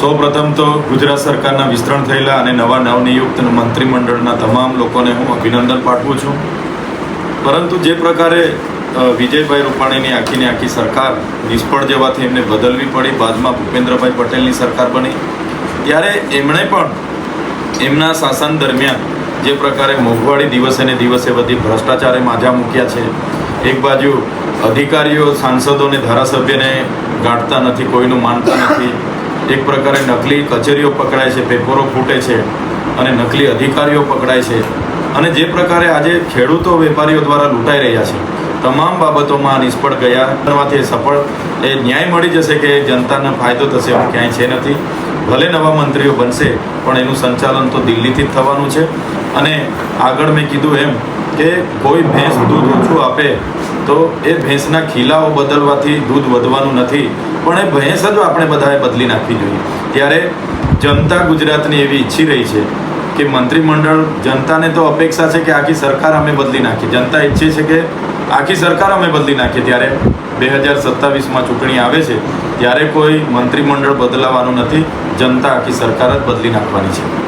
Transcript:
સૌપ્રથમ તો ગુજરાત સરકારના વિસ્તરણ થયેલા અને નવા નવનિયુક્ત મંત્રીમંડળના તમામ લોકોને હું અભિનંદન પાઠવું છું. પરંતુ જે પ્રકારે વિજયભાઈ રૂપાણીની આખીને આખી સરકાર નિષ્ફળ જવાથી એમને બદલવી પડી, બાદમાં ભૂપેન્દ્રભાઈ પટેલની સરકાર બની, ત્યારે એમણે પણ એમના શાસન દરમિયાન જે પ્રકારે મોંઘવાળી દિવસે ને દિવસે બધી ભ્રષ્ટાચારે માજા મૂક્યા છે, એક બાજુ અધિકારીઓ સાંસદોને ધારાસભ્યને ગાંઠતા નથી, કોઈનું માનતા નથી એક પ્રકારે નકલી કચેરીઓ પકડાય છે, પેપરો ફૂટે છે અને નકલી અધિકારીઓ પકડાય છે. અને જે પ્રકારે આજે ખેડૂતો વેપારીઓ દ્વારા લૂંટાઈ રહ્યા છે, તમામ બાબતોમાં નિષ્ફળ ગયા. કરવાથી સફળ, એ ન્યાય મળી જશે કે જનતાને ફાયદો થશે એવું ક્યાંય છે નથી. ભલે નવા મંત્રીઓ બનશે, પણ એનું સંચાલન તો દિલ્હીથી જ થવાનું છે. અને આગળ મેં કીધું એમ કે કોઈ ભેંસ દૂધ ઓછું આપે તો એ ભેંસના ખીલાઓ બદલવાથી દૂધ વધવાનું નથી, પણ એ ભેંસ જ આપણે બધાએ બદલી નાખવી જોઈએ. ત્યારે જનતા ગુજરાતની એવી ઈચ્છી રહી છે કે મંત્રીમંડળ જનતાને તો અપેક્ષા છે કે આખી સરકાર અમે બદલી નાખીએ. જનતા ઈચ્છે છે કે આખી સરકાર અમે બદલી નાખીએ. ત્યારે બે હજાર સત્તાવીસમાં ચૂંટણી આવે છે, ત્યારે કોઈ મંત્રીમંડળ બદલાવાનું નથી, જનતા આખી સરકાર જ બદલી નાખવાની છે.